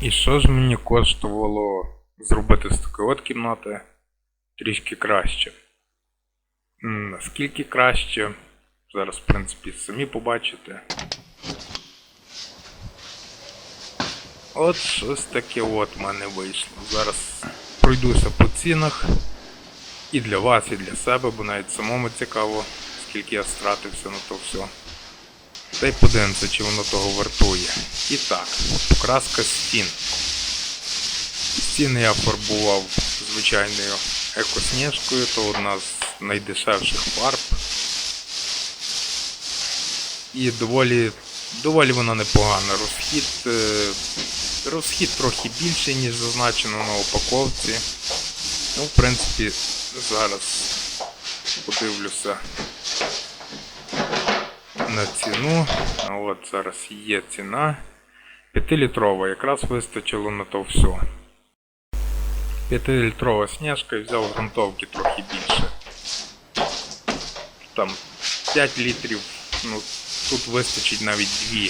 І що ж мені коштувало зробити з такої от кімнати трішки краще? Наскільки краще? Зараз, в принципі, самі побачите. От щось таке от в мене вийшло. Зараз пройдуся по цінах. І для вас, і для себе, бо навіть самому цікаво, скільки я стратився на то все. Та й подивимося, чи воно того вартує. І так, покраска стін. Стіни я фарбував звичайною екосніжкою, то одна з найдешевших фарб. І доволі, доволі вона непогана. Розхід, е, розхід трохи більший, ніж зазначено на упаковці. Ну, в принципі, зараз подивлюся на ціну. А от зараз є ціна. 5-літрова, якраз вистачило на то все. 5-літрова сніжка і взяв грунтовки трохи більше. Там 5 літрів, ну тут вистачить навіть 2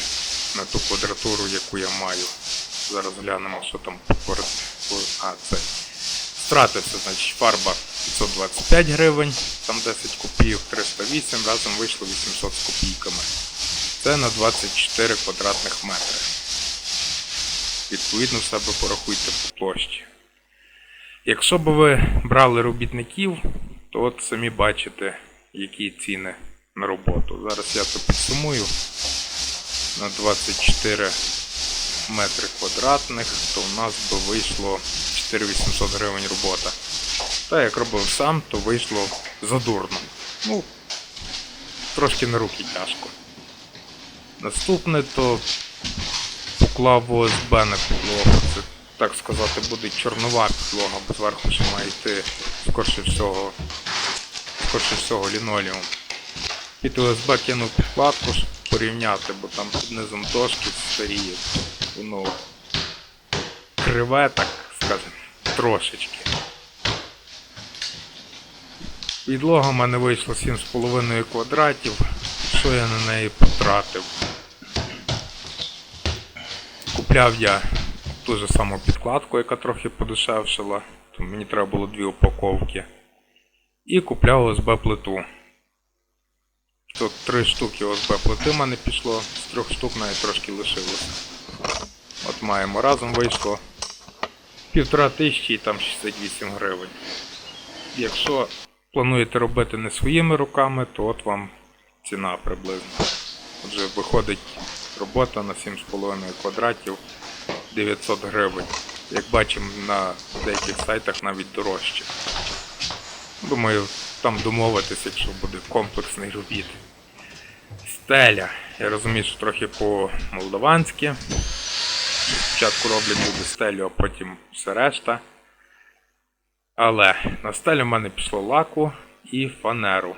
на ту квадратуру, яку я маю. Зараз глянемо, що там по квадрат- по- Це. Значить, фарба 525 гривень, там 10 копійок, 308, разом вийшло 800 з копійками. Це на 24 квадратних метри. Відповідно, в себе порахуйте по площі. Якщо б ви брали робітників, то от самі бачите, які ціни на роботу. Зараз я це підсумую на 24 метри квадратних, то у нас би вийшло 4800 гривень робота. Та як робив сам, то вийшло задурно. Ну, трошки на руки тяжко. Наступне то поклав ОСБ на підлогу. Це, так сказати, буде чорнова підлога, бо зверху ще має йти скорше всього, скорше всього лінолеум. Під ОСБ кинув підкладку, щоб порівняти, бо там під низом дошки старіють. Воно криве, так скажемо, трошечки. Підлога в мене вийшла 7,5 квадратів. Що я на неї потратив? Купляв я ту же саму підкладку, яка трохи подешевшила. То мені треба було дві упаковки. І купляв ОСБ плиту. Тут три штуки ОСБ плити в мене пішло, з трьох штук навіть трошки лишилося. От маємо разом вийшло півтора тисячі і там 68 гривень. Якщо плануєте робити не своїми руками, то от вам ціна приблизно. Отже, виходить робота на 7,5 квадратів 900 гривень. Як бачимо на деяких сайтах навіть дорожче. Думаю, там домовитися, якщо буде комплексний робіт. Стеля. Я розумію, що трохи по-молдаванськи. Спочатку роблять буде стелю, а потім все решта. Але на стелю в мене пішло лаку і фанеру.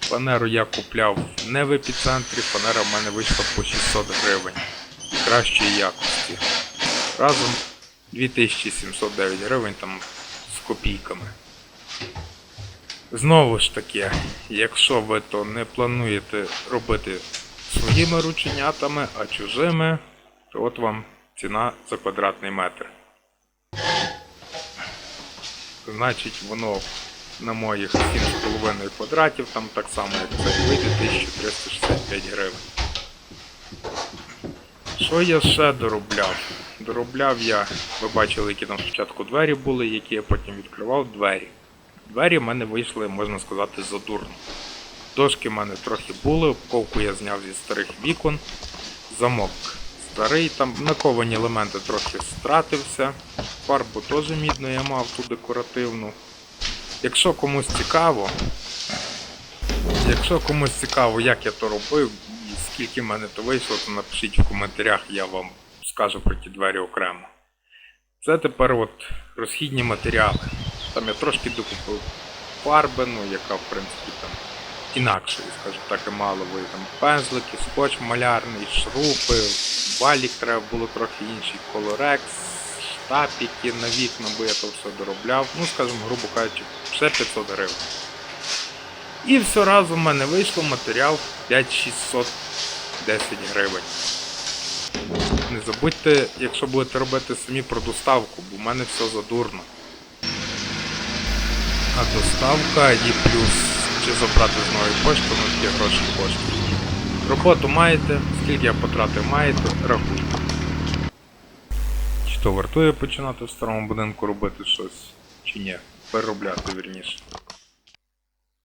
Фанеру я купляв не в епіцентрі, фанера в мене вийшла по 600 гривень кращої якості. Разом 2709 гривень там з копійками. Знову ж таки, якщо ви то не плануєте робити своїми рученятами, а чужими, то от вам ціна за квадратний метр. Значить, воно на моїх 7,5 квадратів, там так само, як це вийде 1365 гривень. Що я ще доробляв? Доробляв я, ви бачили, які там спочатку двері були, які я потім відкривав двері. Двері в мене вийшли, можна сказати, задурно. Дошки в мене трохи були, обковку я зняв зі старих вікон, замок старий, там наковані елементи трохи стратився, фарбу теж мідну я мав ту декоративну. Якщо комусь цікаво, якщо комусь цікаво, як я то робив і скільки в мене то вийшло, то напишіть в коментарях, я вам скажу про ті двері окремо. Це тепер от розхідні матеріали. Там я трошки докупив фарби, ну, яка в принципі там інакшої, скажімо так, емалової. Там пензлики, скотч малярний, шрупи, валік треба було трохи інший, колорекс, штапіки на вікна, бо я то все доробляв. Ну, скажімо, грубо кажучи, ще 500 гривень. І все разом в мене вийшло матеріал 5610 гривень. Не забудьте, якщо будете робити самі про доставку, бо в мене все задурно. А доставка і плюс чи забрати з нової пошти, ну такі гроші коштують. Роботу маєте, скільки я потратив маєте, рахуйте. Чи то вартує починати в старому будинку робити щось, чи ні, переробляти вірніше.